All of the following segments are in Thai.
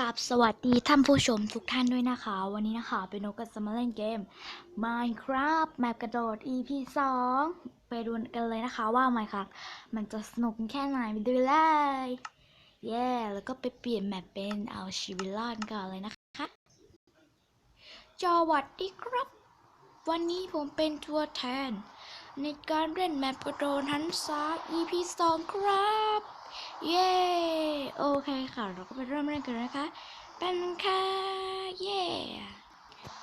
กับสวัสดีท่านผู้ชมทุกท่านด้วยนะคะ วันนี้นะคะ เป็นนกกับสมาเล่นเกม Minecraft แมปกระโดด EP 2 ไปดูกันเลยนะคะว่า Minecraft มันจะสนุกแค่ไหนไปดูเลยเย้แล้วก็ไปเปลี่ยนแมปเป็นเอาชีวิตรอดกันเลยนะคะสวัสดีครับ วันนี้ผมเป็นตัวแทน ในการเล่นแมปกระโดดหันซ้าย EP 2 ครับ เย้ โอเคค่ะ เราก็ไปเริ่มเล่นกันนะคะ เป็นค่ะ เย้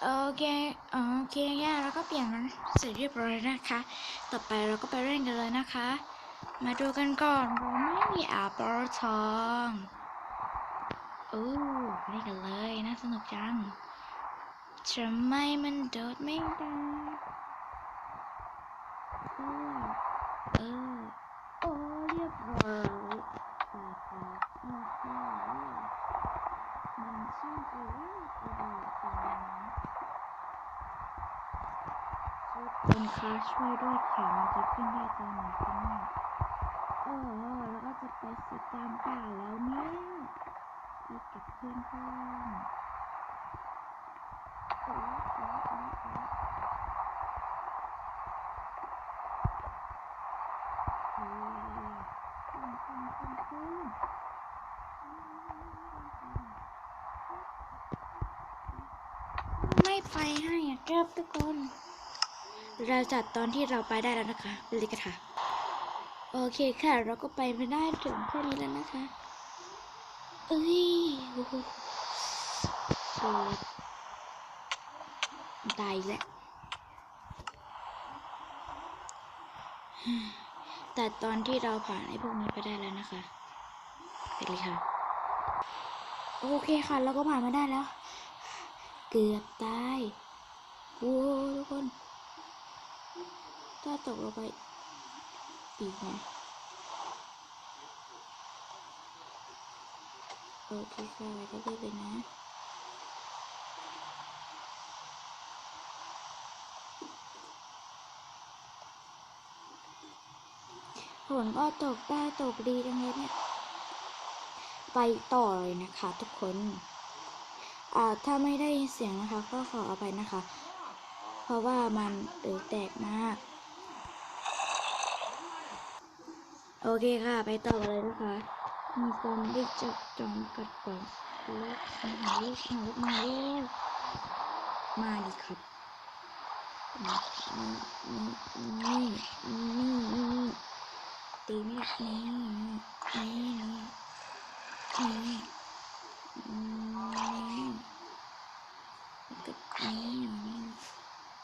โอเคโอเคย่าเราก็เปลี่ยนมันเสร็จเรียบร้อยนะคะ ต่อไปเราก็ไปเล่นกันเลยนะคะ มาดูกันก่อนเราไม่มีอาปลทองอู้เล่นกันเลย น่าสนุกจังทำไมมันโดดไม่ได้ เออเออโอ้เรียบร้อยตาตาโอ้โหมันช่างจะว่ากระโดดตามทุกคนคะช่วยด้วยค่ะมันจะขึ้นได้ตอนไหนกันเนี่ยโอ้แล้วก็จะไปสุดตามป่าแล้วเนี่ยไปกับเพื่อนเพื่อนโอ้โอ้โอ้โอ้โอ้ขึ้นขึ้นขึ้นขึ้น ไม่ไปให้อะครับทุกคน เราจัดตอนที่เราไปได้แล้วนะคะเลยกันค่ะ โอเคค่ะ เราก็ไปไม่ได้ถึงแค่นี้แล้วนะคะ เอ้ยโอ้โหตายแล้วแต่ตอนที่เราผ่านไอ้พวกนี้ไปได้แล้วนะคะ ไปเลยค่ะ โอเคค่ะ เราก็ผ่านมาได้แล้ว เกือบตายโอ้ทุกคน ถ้าตกลงไปอีกนะโอเคค่ะก็ได้เลยนะฝนก็ตกได้ตกดีจังเลยเนี่ย ไปต่อเลยนะคะทุกคนอ่าถ้าไม่ได้เสียงนะคะก็ขออภัยนะคะ เพราะว่ามันเออแตกมาก โอเคค่ะ ไปต่อเลยนะคะ มีซอมบี้จับจอมกัดก่อนลูกมาลูกมาลูกมาลูกมาดิครับนี่นี่นี่นี่นี่ตีไม่ได้นี่นี่นี่ กับนี่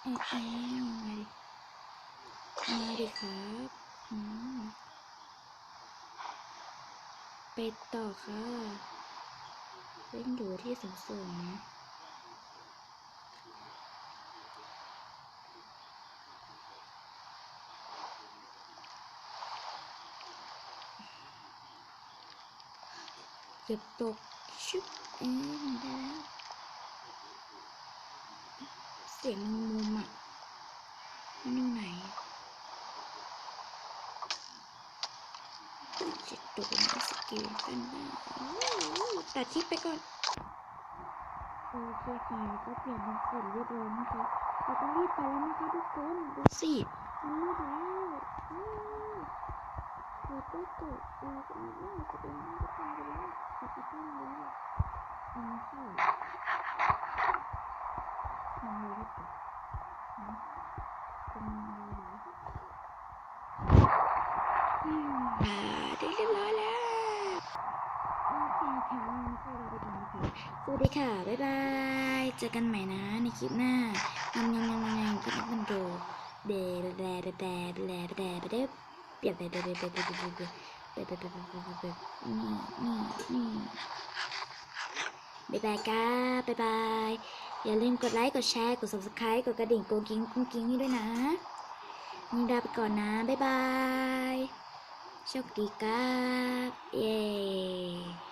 เอ๊ะเอ๊ะมาดิมาดิครับอืมไปต่อค่ะเล่นอยู่ที่สูงสูงๆนะ เกือบตกชุบเอ๊ะได้แล้ว เสียงมุมมุมอะมันอยู่ไหนจะโดนสกิลกันบ้างโอ้โหตัดคลิปไปก่อนโอเคค่ะก็เปลี่ยนเป็นสีเรียบร้อยนะคะเราต้องรีบไปแล้วนะคะทุกคน ดูสิมันมืดแล้ว เราต้องเกิดเราจะไม่ได้จะเป็นไม่ได้ทำไปแล้วจะไปตั้งแล้วอืมใช่ทำเลยดีกว่าอ่าได้เรียบร้อยแล้วโอเคค่ะก็เราไปก่อนนะคะสวัสดีค่ะ บ๊ายบาย เจอกันใหม่นะในคลิปหน้ายำยำยำยำยำกินมันโดเดแดแดแดแดแดแด แดเปลี่ยนไปเปไปไปเปไปไปไปเปไปไปไปเปนี่นี่นี่บ๊ายบายค่ะบ๊ายบายอย่าลืมกดไลค์กดแชร์กด subscribe กดกระดิ่งโกงกิ้งกุ้งกิ้งนี่ด้วยนะนี่ลาไปก่อนนะบ๊ายบายโชคดีครับเย้